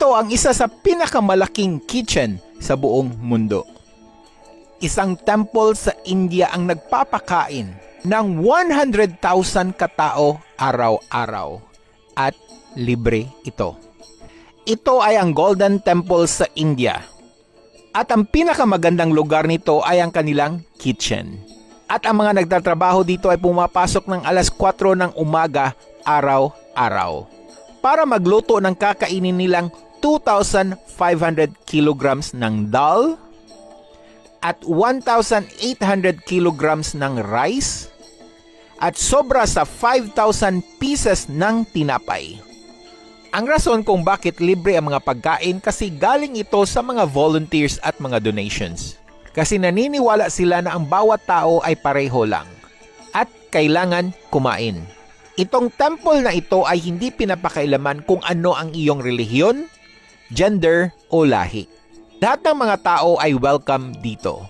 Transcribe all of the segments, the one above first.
Ito ang isa sa pinakamalaking kitchen sa buong mundo. Isang temple sa India ang nagpapakain ng 100,000 katao araw-araw at libre ito. Ito ay ang Golden Temple sa India. At ang pinakamagandang lugar nito ay ang kanilang kitchen. At ang mga nagtatrabaho dito ay pumapasok ng alas 4 ng umaga araw-araw para magluto ng kakainin nilang 2,500 kilograms ng dal at 1,800 kilograms ng rice at sobra sa 5,000 pieces ng tinapay. Ang rason kung bakit libre ang mga pagkain kasi galing ito sa mga volunteers at mga donations. Kasi naniniwala sila na ang bawat tao ay pareho lang at kailangan kumain. Itong temple na ito ay hindi pinapakailaman kung ano ang iyong relihiyon, gender o lahi. Lahat ng mga tao ay welcome dito.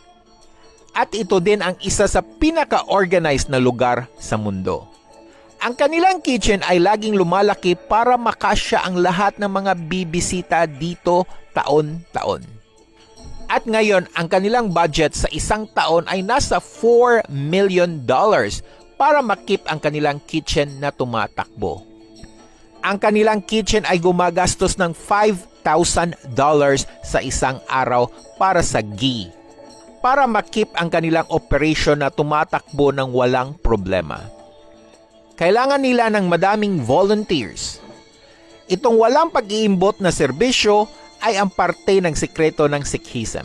At ito din ang isa sa pinaka-organized na lugar sa mundo. Ang kanilang kitchen ay laging lumalaki para makasya ang lahat ng mga bibisita dito taon-taon. At ngayon, ang kanilang budget sa isang taon ay nasa 4 million dollars para makip ang kanilang kitchen na tumatakbo. Ang kanilang kitchen ay gumagastos ng 5,000 dollars sa isang araw para sa ghee para makip ang kanilang operation na tumatakbo ng walang problema. Kailangan nila ng madaming volunteers. Itong walang pag-iimbot na serbisyo ay ang parte ng sikreto ng Sikhism.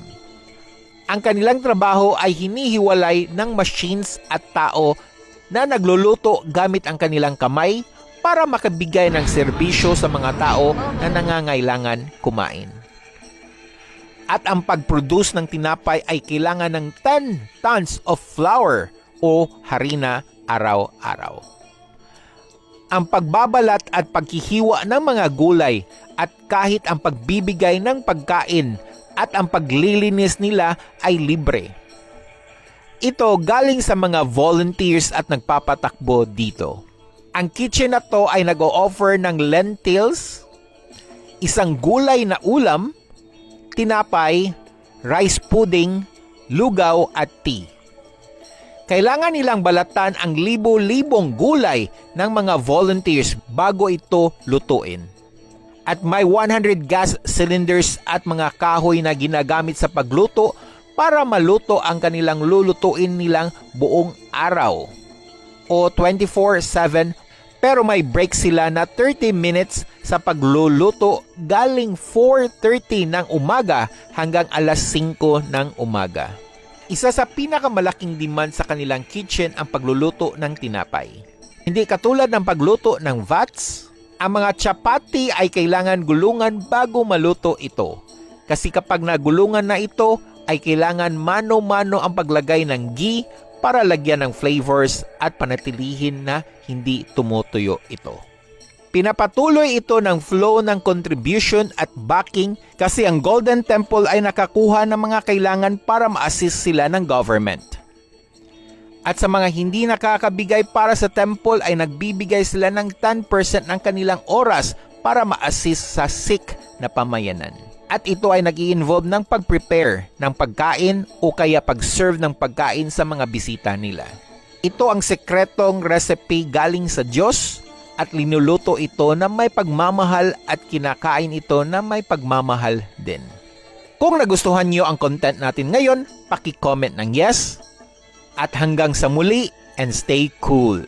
Ang kanilang trabaho ay hinihiwalay ng machines at tao na nagluluto gamit ang kanilang kamay para makabigay ng serbisyo sa mga tao na nangangailangan kumain. At ang pag-produce ng tinapay ay kailangan ng 10 tons of flour o harina araw-araw. Ang pagbabalat at paghihiwa ng mga gulay at kahit ang pagbibigay ng pagkain at ang paglilinis nila ay libre. Ito galing sa mga volunteers at nagpapatakbo dito. Ang kitchen na to ay nag-o-offer ng lentils, isang gulay na ulam, tinapay, rice pudding, lugaw at tea. Kailangan nilang balatan ang libo-libong gulay ng mga volunteers bago ito lutuin. At may 100 gas cylinders at mga kahoy na ginagamit sa pagluto para maluto ang kanilang lulutuin nilang buong araw o 24-7 pero may break sila na 30 minutes sa pagluluto galing 4.30 ng umaga hanggang alas 5 ng umaga. Isa sa pinakamalaking demand sa kanilang kitchen ang pagluluto ng tinapay. Hindi katulad ng pagluto ng vats, ang mga chapati ay kailangan gulungan bago maluto ito. Kasi kapag nagulungan na ito, ay kailangan mano-mano ang paglagay ng ghee para lagyan ng flavors at panatilihin na hindi tumutuyo ito. Pinapatuloy ito ng flow ng contribution at backing kasi ang Golden Temple ay nakakuha ng mga kailangan para ma-assist sila ng government. At sa mga hindi nakakabigay para sa temple ay nagbibigay sila ng 10% ng kanilang oras para ma-assist sa sick na pamayanan. At ito ay nag involve ng pag-prepare ng pagkain o kaya pag-serve ng pagkain sa mga bisita nila. Ito ang sekretong recipe galing sa Diyos at linuluto ito na may pagmamahal at kinakain ito na may pagmamahal din. Kung nagustuhan niyo ang content natin ngayon, paki-comment ng yes. At hanggang sa muli and stay cool.